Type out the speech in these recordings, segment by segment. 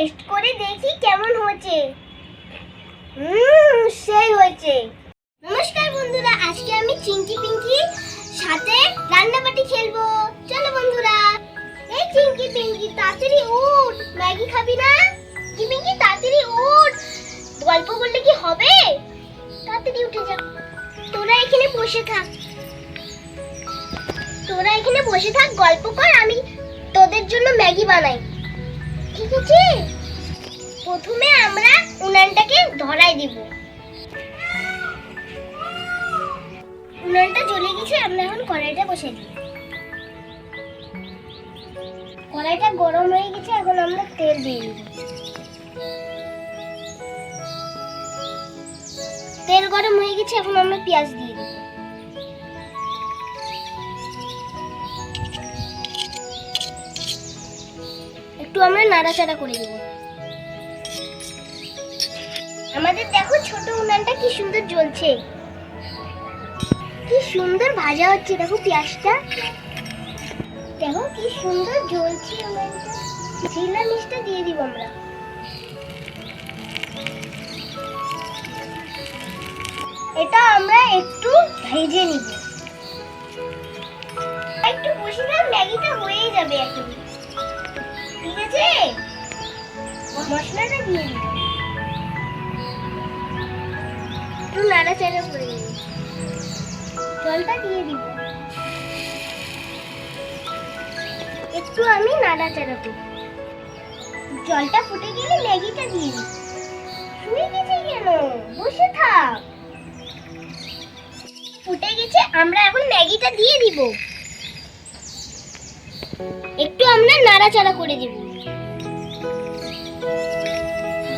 Test করে দেখি কেমন হয়েছে। হুম, সেই হয়েছে। নমস্কার বন্ধুরা, আজকে আমি চিঙ্কি পিঙ্কি সাথে রান্নাবাটি খেলব। চলো বন্ধুরা, এই চিঙ্কি পিঙ্কি তাড়াতাড়ি উঠ। ম্যাগি খাবি না? কি পিঙ্কি তাড়াতাড়ি উঠ। গল্প বললে কি হবে? তাড়াতাড়ি উঠে যা। তোরা এখানে বসে থাক। তোরা এখানে বসে থাক, গল্প কর, আমি তোদের জন্য ম্যাগি বানাই। আছে প্রথমে আমরা উনানটাকে ধরাই দিব। উনানটা জ্বলে গেছে, আমরা এখন কড়াইটা বসে দিই। কড়াইটা গরম হয়ে গেছে, এখন আমরা তেল দিয়ে দিব। তেল গরম হয়ে গেছে, এখন আমরা পেঁয়াজ দিয়ে আমরা নাড়াচাড়া করে দেব। আমাদের দেখো ছোট উনানটা কি সুন্দর জ্বলছে। কি সুন্দর ভাজা হচ্ছে, দেখো পেঁয়াজটা। দেখো কি সুন্দর জ্বলছে উনানটা। মিষ্টা দিয়ে দিব আমরা। এটা আমরা একটু ভেজে নিব। একটু বসে ম্যাগিটা হয়ে যাবে ঠিক আছে মশলাটা দিয়ে একটু নাড়াচাড়া করে দিব জলটা দিয়ে দিব। একটু আমি নাড়াচাড়া করব জলটা ফুটে গেলে ম্যাগিটা দিয়ে দিব। শুয়ে গেছে কেন? বসে থাক। ফুটে গেছে, আমরা এখন ম্যাগিটা দিয়ে দিব। একটু আমরা নাড়াচাড়া করে দিব।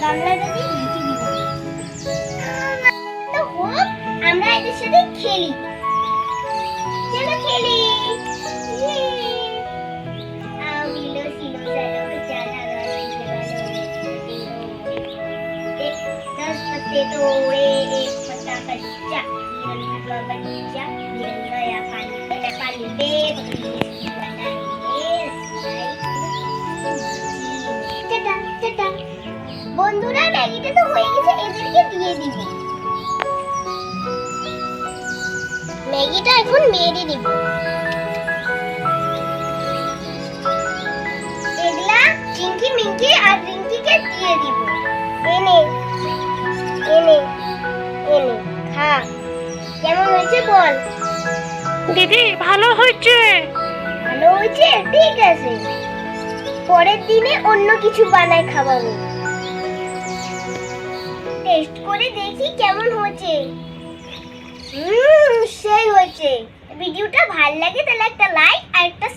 গামলাটা দিয়ে ঢেকে দিব তো হোক আমরা এদের সাথে খেলি চলো খেলি ইয়ে। আমিলো সিলো জানো জানা एक दस पत्ते तोड़े एक पत्ता कच्चा हिरन का बच्चा हिरन गया पानी पे पानी पे বন্ধুরা ম্যাগিটা তো হয়ে গেছে এদেরকে দিয়ে দিবি। ম্যাগিটা এখন মেরে দিব। এগুলা চিঙ্কি মিঙ্কি আর রিঙ্কিকে দিয়ে দিব। এনে এনে এনে খা। কেমন হয়েছে বল? দিদি ভালো হয়েছে। ভালো হয়েছে? ঠিক আছে। পরের দিনে অন্য কিছু বানায় খাওয়াবো। টেস্ট করে দেখি কেমন হচ্ছে। হুম, সেই হয়েছে ভিডিওটা ভালো লাগে তাহলে একটা লাইক আর একটা